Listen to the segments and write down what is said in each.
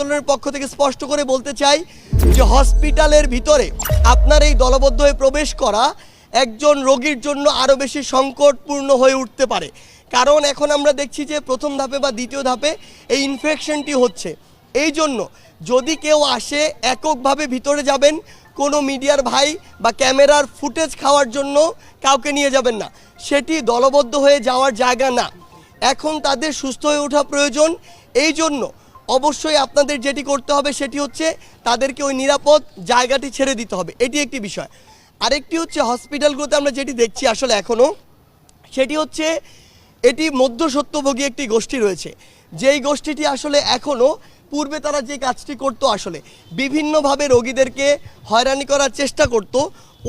আন্দোলনের পক্ষ থেকে স্পষ্ট করে বলতে চাই যে হসপিটালের ভিতরে আপনার এই দলবদ্ধ হয়ে প্রবেশ করা একজন রোগীর জন্য আরও বেশি সংকটপূর্ণ হয়ে উঠতে পারে। কারণ এখন আমরা দেখছি যে প্রথম ধাপে বা দ্বিতীয় ধাপে এই ইনফেকশনটি হচ্ছে। এই জন্য যদি কেউ আসে এককভাবে ভিতরে যাবেন, কোনো মিডিয়ার ভাই বা ক্যামেরার ফুটেজ খাওয়ার জন্য কাউকে নিয়ে যাবেন না। সেটি দলবদ্ধ হয়ে যাওয়ার জায়গা না। এখন তাদের সুস্থ হয়ে ওঠা প্রয়োজন। এই জন্য অবশ্যই আপনাদের যেটি করতে হবে সেটি হচ্ছে তাদেরকে ওই নিরাপদ জায়গাটি ছেড়ে দিতে হবে। এটি একটি বিষয়। আরেকটি হচ্ছে হসপিটালগুলোতে আমরা যেটি দেখছি আসলে এখনও সেটি হচ্ছে এটি মধ্যসত্যভোগী একটি গোষ্ঠী রয়েছে। যেই গোষ্ঠীটি আসলে এখনও পূর্বে তারা যে কাজটি করতো আসলে, বিভিন্নভাবে রোগীদেরকে হয়রানি করার চেষ্টা করত,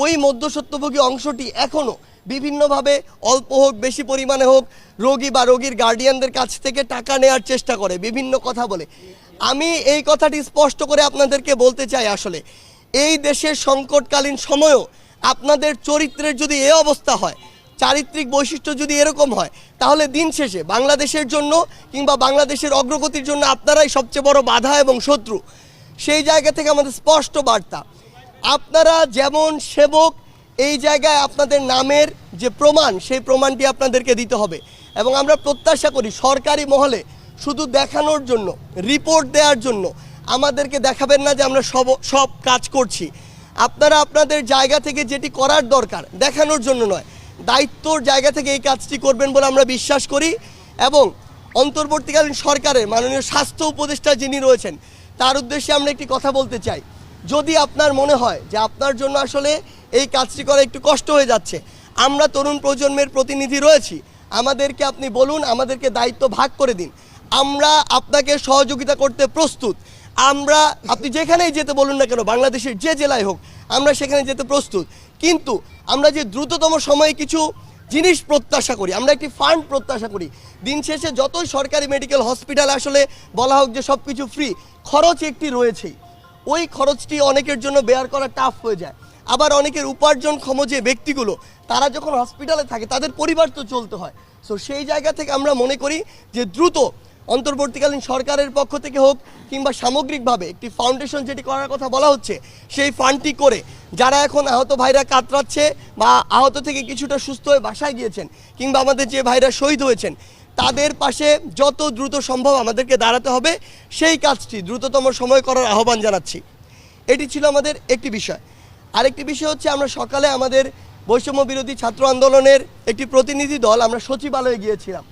ওই মধ্যসত্যভোগী অংশটি এখনও বিভিন্নভাবে অল্প হোক, বেশি পরিমাণে হোক, রোগী বা রোগীর গার্ডিয়ানদের কাছ থেকে টাকা নেওয়ার চেষ্টা করে, বিভিন্ন কথা বলে। আমি এই কথাটি স্পষ্ট করে আপনাদেরকে বলতে চাই আসলে, এই দেশের সংকটকালীন সময়েও আপনাদের চরিত্রের যদি এ অবস্থা হয়, চারিত্রিক বৈশিষ্ট্য যদি এরকম হয়, তাহলে দিন শেষে বাংলাদেশের জন্য কিংবা বাংলাদেশের অগ্রগতির জন্য আপনারাই সবচেয়ে বড় বাধা এবং শত্রু। সেই জায়গা থেকে আমাদের স্পষ্ট বার্তা, আপনারা যেমন সেবক এই জায়গায় আপনাদের নামের যে প্রমাণ, সেই প্রমাণটি আপনাদেরকে দিতে হবে। এবং আমরা প্রত্যাশা করি সরকারি মহলে শুধু দেখানোর জন্য রিপোর্ট দেওয়ার জন্য আমাদেরকে দেখাবেন না যে আমরা সব সব কাজ করছি। আপনারা আপনাদের জায়গা থেকে যেটি করার দরকার, দেখানোর জন্য নয়। দায়িত্বর জায়গা থেকে এই কাজটি করবেন বলে আমরা বিশ্বাস করি এবং অন্তর্বর্তীকালীন সরকারের মাননীয় স্বাস্থ্য উপদেষ্টা যিনি রয়েছেন, তার উদ্দেশ্যে আমরা একটি কথা বলতে চাই। যদি আপনার মনে হয় যে আপনার জন্য আসলে এই কাজটি করা একটু কষ্ট হয়ে যাচ্ছে। আমরা তরুণ প্রজন্মের প্রতিনিধি রয়েছি। আমাদেরকে আপনি বলুন, আমাদেরকে দায়িত্ব ভাগ করে দিন। আমরা আপনাকে সহযোগিতা করতে প্রস্তুত। আমরা, আপনি যেখানেই যেতে বলুন না কেন, বাংলাদেশের যে জেলায় হোক, আমরা সেখানে যেতে প্রস্তুত। কিন্তু আমরা যে দ্রুততম সময়ে কিছু জিনিস প্রত্যাশা করি, আমরা একটি ফান্ড প্রত্যাশা করি। দিন শেষে যতই সরকারি মেডিকেল হসপিটাল আসলে বলা হোক যে সব কিছু ফ্রি, খরচ একটি রয়েছেই। ওই খরচটি অনেকের জন্য বেয়ার করা টাফ হয়ে যায়। আবার অনেকের উপার্জনক্ষম যে ব্যক্তিগুলো, তারা যখন হসপিটালে থাকে, তাদের পরিবার তো চলতে হয়। সো সেই জায়গা থেকে আমরা মনে করি যে দ্রুত অন্তর্বর্তীকালীন সরকারের পক্ষ থেকে হোক কিংবা সামগ্রিকভাবে একটি ফাউন্ডেশন যেটি করার কথা বলা হচ্ছে, সেই ফান্ডটি করে যারা এখন আহত ভাইরা কাতরাচ্ছে বা আহত থেকে কিছুটা সুস্থ হয়ে বাসায় গিয়েছেন কিংবা আমাদের যে ভাইরা শহীদ হয়েছেন, তাদের পাশে যত দ্রুত সম্ভব আমাদেরকে দাঁড়াতে হবে। সেই কাজটি দ্রুততম সময় করার আহ্বান জানাচ্ছি। এটি ছিল আমাদের একটি বিষয়। আরেকটি বিষয় হচ্ছে আমরা সকালে আমাদের বৈষম্য বিরোধী ছাত্র আন্দোলনের একটি প্রতিনিধি দল, আমরা সচিবালয়ে গিয়েছিলাম।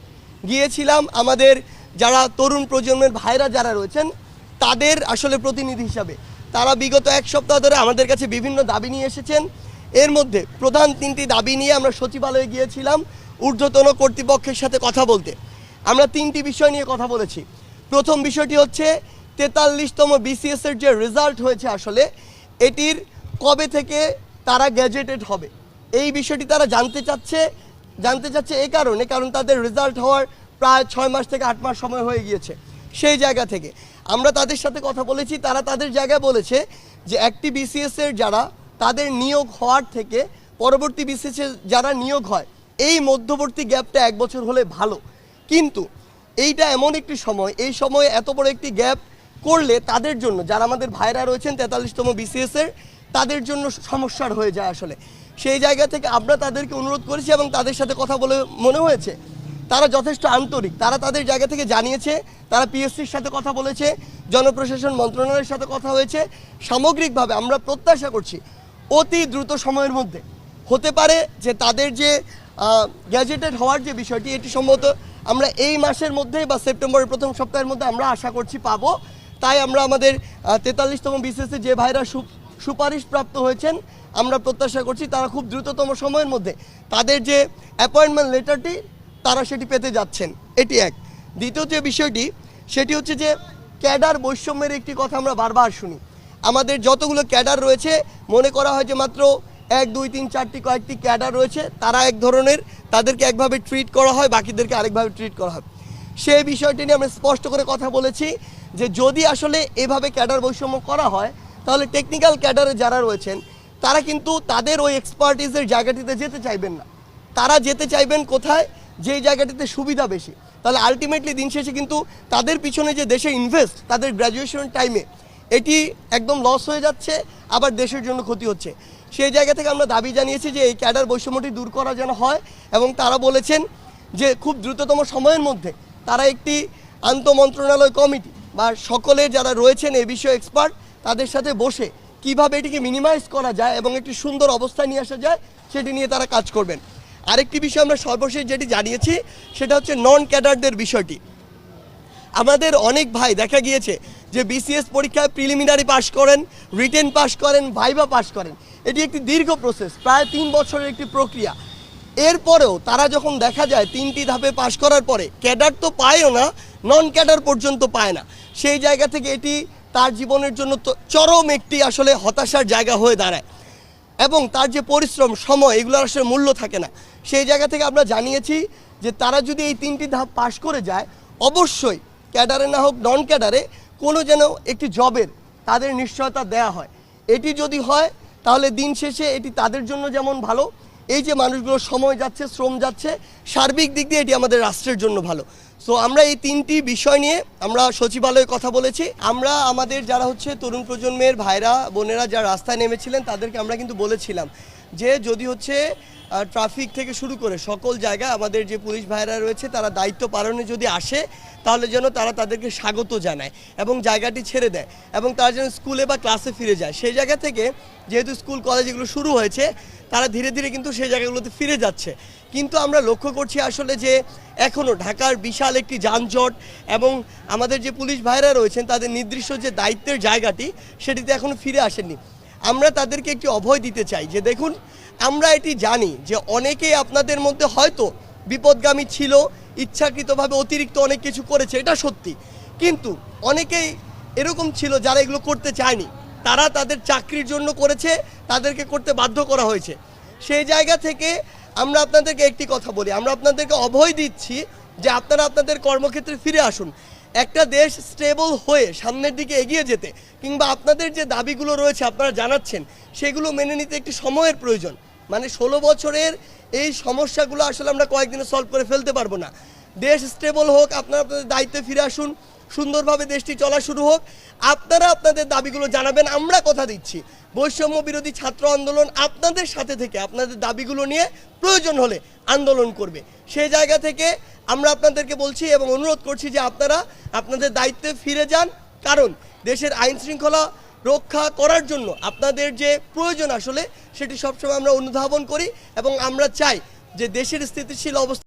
গিয়েছিলাম আমাদের যারা তরুণ প্রজন্মের ভাইরা যারা রয়েছেন, তাদের আসলে প্রতিনিধি হিসাবে। তারা বিগত এক সপ্তাহ ধরে আমাদের কাছে বিভিন্ন দাবি নিয়ে এসেছেন। এর মধ্যে প্রধান তিনটি দাবি নিয়ে আমরা সচিবালয়ে গিয়েছিলাম, ঊর্ধ্বতন কর্তৃপক্ষের সাথে কথা বলতে। আমরা তিনটি বিষয় নিয়ে কথা বলেছি। প্রথম বিষয়টি হচ্ছে তেতাল্লিশতম বিসিএস এর যে রেজাল্ট হয়েছে আসলে, এটির কবে থেকে তারা গ্যাজেটেড হবে? এই বিষয়টি তারা জানতে চাচ্ছে জানতে চাচ্ছে এই কারণে, কারণ তাদের রেজাল্ট হওয়ার প্রায় ছয় মাস থেকে আট মাস সময় হয়ে গিয়েছে সেই জায়গা থেকে। আমরা তাদের সাথে কথা বলেছি, তারা তাদের জায়গায় বলেছে যে একটি বিসিএস এর যারা, তাদের নিয়োগ হওয়ার থেকে পরবর্তী বিসিএস যারা নিয়োগ হয়, এই মধ্যবর্তী গ্যাপটা এক বছর হলে ভালো। কিন্তু এইটা এমন একটি সময়, এই সময়ে এত বড় একটি গ্যাপ করলে তাদের জন্য, যারা আমাদের ভাইরা রয়েছেন তেতাল্লিশতম বিসিএস এর তাদের জন্য সমস্যার হয়ে যায় আসলে। সেই জায়গা থেকে আমরা তাদেরকে অনুরোধ করেছি এবং তাদের সাথে কথা বলে মনে হয়েছে। তারা যথেষ্ট আন্তরিক। তারা তাদের জায়গা থেকে জানিয়েছে, তারা পিএসসির সাথে কথা বলেছে, জনপ্রশাসন মন্ত্রণালয়ের সাথে কথা হয়েছে। সামগ্রিকভাবে আমরা প্রত্যাশা করছি, অতি দ্রুত সময়ের মধ্যে। হতে পারে যে তাদের যে গ্যাজেটেড হওয়ার যে বিষয়টি, এটি সম্ভবত আমরা এই মাসের মধ্যে বা সেপ্টেম্বরের প্রথম সপ্তাহের মধ্যে আমরা আশা করছি পাবো। তাই আমরা আমাদের তেতাল্লিশতম বিসিএসে যে ভাইরা সুপারিশ প্রাপ্ত হয়েছেন। আমরা প্রত্যাশা করছি তারা খুব দ্রুততম সময়ের মধ্যে তাদের যে অ্যাপয়েন্টমেন্ট লেটারটি তারা সেটি পেতে যাচ্ছেন। এটি এক। দ্বিতীয় যে বিষয়টি, সেটি হচ্ছে যে ক্যাডার বৈষম্যের একটি কথা আমরা বারবার শুনি। আমাদের যতগুলো ক্যাডার রয়েছে, মনে করা হয় যে মাত্র এক, দুই, তিন, চারটি কয়েকটি ক্যাডার রয়েছে, তারা এক ধরনের তাদেরকে একভাবে ট্রিট করা হয়, বাকিদেরকে আরেকভাবে ট্রিট করা হয়। সেই বিষয়টি নিয়ে আমরা স্পষ্ট করে কথা বলেছি যে যদি আসলে এভাবে ক্যাডার বৈষম্য করা হয় তাহলে টেকনিক্যাল ক্যাডারে যারা রয়েছেন, তারা কিন্তু তাদের ওই এক্সপার্টিসের জায়গাটিতে যেতে চাইবেন না। তারা যেতে চাইবেন কোথায়? যেই জায়গাটিতে সুবিধা বেশি। তাহলে আলটিমেটলি দিন শেষে কিন্তু তাদের পিছনে যে দেশে ইনভেস্ট তাদের গ্র্যাজুয়েশন টাইমে এটি একদম লস হয়ে যাচ্ছে, আবার দেশের জন্য ক্ষতি হচ্ছে। সেই জায়গা থেকে আমরা দাবি জানিয়েছি যে এই ক্যাডার বৈষম্যটি দূর করা যেন হয় এবং তারা বলেছেন যে খুব দ্রুততম সময়ের মধ্যে তারা একটি আন্তমন্ত্রণালয় কমিটি বা সকলে যারা রয়েছেন এ বিষয়ে এক্সপার্ট তাদের সাথে বসে কীভাবে এটিকে মিনিমাইজ করা যায় এবং একটি সুন্দর অবস্থায় নিয়ে আসা যায়, সেটি নিয়ে তারা কাজ করবেন। আরেকটি বিষয় আমরা সর্বশেষ যেটি জানিয়েছি, সেটা হচ্ছে নন ক্যাডারদের বিষয়টি। আমাদের অনেক ভাই দেখা গিয়েছে যে বিসিএস পরীক্ষায় প্রিলিমিনারি পাশ করেন রিটেন পাশ করেন ভাইবা পাশ করেন। এটি একটি দীর্ঘ প্রসেস প্রায় তিন বছরের একটি প্রক্রিয়া। এরপরেও তারা যখন দেখা যায় তিনটি ধাপে পাশ করার পরে ক্যাডার তো পায়ও না নন ক্যাডার পর্যন্ত পায় না। সেই জায়গা থেকে এটি তার জীবনের জন্য চরম একটি আসলে হতাশার জায়গা হয়ে দাঁড়ায়। এবং তার যে পরিশ্রম, সময়, এগুলোর আসলে মূল্য থাকে না। সেই জায়গা থেকে আমরা জানিয়েছি যে তারা যদি এই তিনটি ধাপ পাশ করে যায়, অবশ্যই ক্যাডারে না হোক নন ক্যাডারে কোনো যেন একটি জবের তাদের নিশ্চয়তা দেয়া হয়। এটি যদি হয়, তাহলে দিন শেষে এটি তাদের জন্য যেমন ভালো এই যে মানুষগুলোর সময় যাচ্ছে, শ্রম যাচ্ছে, সার্বিক দিক দিয়ে এটি আমাদের রাষ্ট্রের জন্য ভালো। সো আমরা এই তিনটি বিষয় নিয়ে আমরা সচিবালয়ে কথা বলেছি। আমরা আমাদের যারা হচ্ছে তরুণ প্রজন্মের ভাইরা, বোনেরা যারা রাস্তায় নেমেছিলেন, তাদেরকে আমরা কিন্তু বলেছিলাম যে যদি হচ্ছে ট্রাফিক থেকে শুরু করে সকল জায়গায় আমাদের যে পুলিশ ভাইরা রয়েছে, তারা দায়িত্ব পালনে যদি আসে, তাহলে যেন তারা তাদেরকে স্বাগত জানায় এবং জায়গাটি ছেড়ে দেয় এবং তারা যেন স্কুলে বা ক্লাসে ফিরে যায়। সেই জায়গা থেকে যেহেতু স্কুল কলেজ এগুলো শুরু হয়েছে, তারা ধীরে ধীরে কিন্তু সেই জায়গাগুলোতে ফিরে যাচ্ছে। কিন্তু আমরা লক্ষ্য করছি আসলে যে এখনও ঢাকার বিশাল একটি যানজট এবং আমাদের যে পুলিশ ভাইরা রয়েছেন, তাদের নির্দিষ্ট যে দায়িত্বের জায়গাটি, সেটিতে এখনও ফিরে আসেননি। আমরা তাদেরকে একটি অভয় দিতে চাই যে দেখুন, আমরা এটি জানি যে অনেকেই আপনাদের মধ্যে হয়তো বিপদগামী ছিল, ইচ্ছাকৃতভাবে অতিরিক্ত অনেক কিছু করেছে, এটা সত্যি। কিন্তু অনেকেই এরকম ছিল যারা এগুলো করতে চায়নি। তারা তাদের চাকরির জন্য করেছে, তাদেরকে করতে বাধ্য করা হয়েছে। সেই জায়গা থেকে আমরা আপনাদেরকে একটি কথা বলি। আমরা আপনাদেরকে অভয় দিচ্ছি যে আপনারা আপনাদের কর্মক্ষেত্রে ফিরে আসুন। একটা দেশ স্টেবল হয়ে সামনের দিকে এগিয়ে যেতে কিংবা আপনাদের যে দাবিগুলো রয়েছে আপনারা জানাচ্ছেন, সেগুলো মেনে নিতে একটি সময়ের প্রয়োজন। মানে ষোলো বছরের এই সমস্যাগুলো আসলে আমরা কয়েকদিনে সলভ করে ফেলতে পারব না। দেশ স্টেবল হোক, আপনারা আপনাদের দায়িত্বে ফিরে আসুন। সুন্দরভাবে দেশটি চলা শুরু হোক, আপনারা আপনাদের দাবিগুলো জানাবেন, আমরা কথা দিচ্ছি। বৈষম্য বিরোধী ছাত্র আন্দোলন আপনাদের সাথে থেকে, আপনাদের দাবিগুলো নিয়ে প্রয়োজন হলে আন্দোলন করবে। সেই জায়গা থেকে আমরা আপনাদেরকে বলছি এবং অনুরোধ করছি যে আপনারা আপনাদের দায়িত্বে ফিরে যান। কারণ দেশের আইন শৃঙ্খলা রক্ষা করার জন্য আপনাদের যে প্রয়োজন আসলে, সেটি সবসময় আমরা অনুধাবন করি এবং আমরা চাই যে দেশের স্থিতিশীল অবস্থা